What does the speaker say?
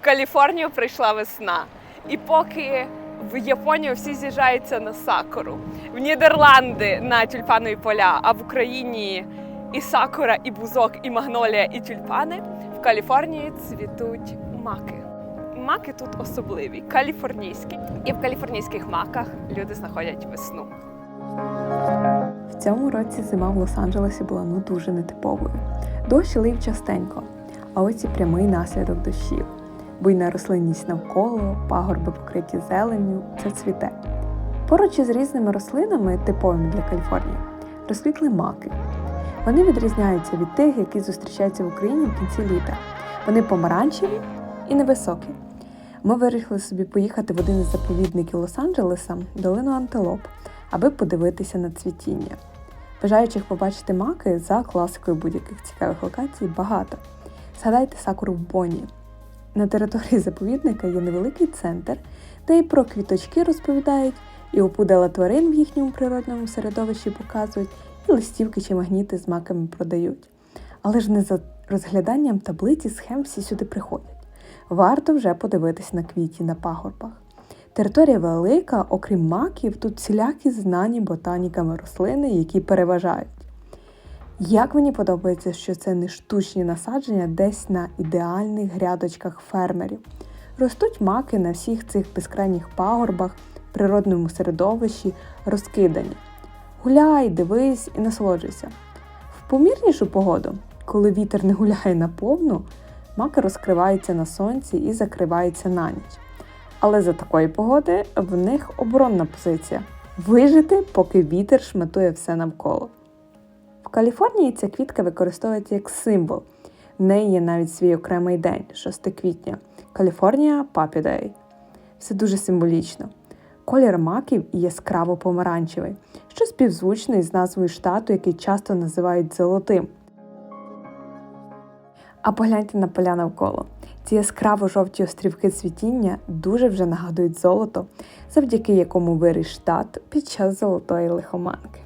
Каліфорнію прийшла весна. І поки в Японію всі з'їжджаються на сакуру, в Нідерланди на тюльпанові поля, а в Україні і сакура, і бузок, і магнолія, і тюльпани, в Каліфорнії цвітуть маки. Маки тут особливі, каліфорнійські. І в каліфорнійських маках люди знаходять весну. В цьому році зима в Лос-Анджелесі була ну дуже нетиповою. Дощ лив частенько, а ось і прямий наслідок дощів. Буйна рослинність навколо, пагорби покриті зеленню, це цвіте. Поруч із різними рослинами, типовими для Каліфорнії, розквітли маки. Вони відрізняються від тих, які зустрічаються в Україні в кінці літа. Вони помаранчеві і невисокі. Ми вирішили собі поїхати в один із заповідників Лос-Анджелеса, долину Антилоп, аби подивитися на цвітіння. Бажаючих побачити маки за класикою будь-яких цікавих локацій багато. Згадайте сакуру в Бонні. На території заповідника є невеликий центр, де і про квіточки розповідають, і опудала тварин в їхньому природному середовищі показують, і листівки чи магніти з маками продають. Але ж не за розгляданням таблиці схем всі сюди приходять. Варто вже подивитись на квіті на пагорбах. Територія велика, окрім маків, тут всілякі знані ботаніками рослини, які переважають. Як мені подобається, що це не штучні насадження десь на ідеальних грядочках фермерів. Ростуть маки на всіх цих безкрайніх пагорбах, природному середовищі, розкидані. Гуляй, дивись і насолоджуйся. В помірнішу погоду, коли вітер не гуляє наповну, маки розкриваються на сонці і закриваються на ніч. Але за такої погоди в них оборонна позиція вижити, поки вітер шматує все навколо. Каліфорнії ця квітка використовується як символ. В неї є навіть свій окремий день, 6 квітня. Каліфорнія Папі Дей. Все дуже символічно. Колір маків яскраво помаранчевий, що співзвучний з назвою штату, який часто називають золотим. А погляньте на поля навколо. Ці яскраво жовті острівки цвітіння дуже вже нагадують золото, завдяки якому виріс штат під час золотої лихоманки.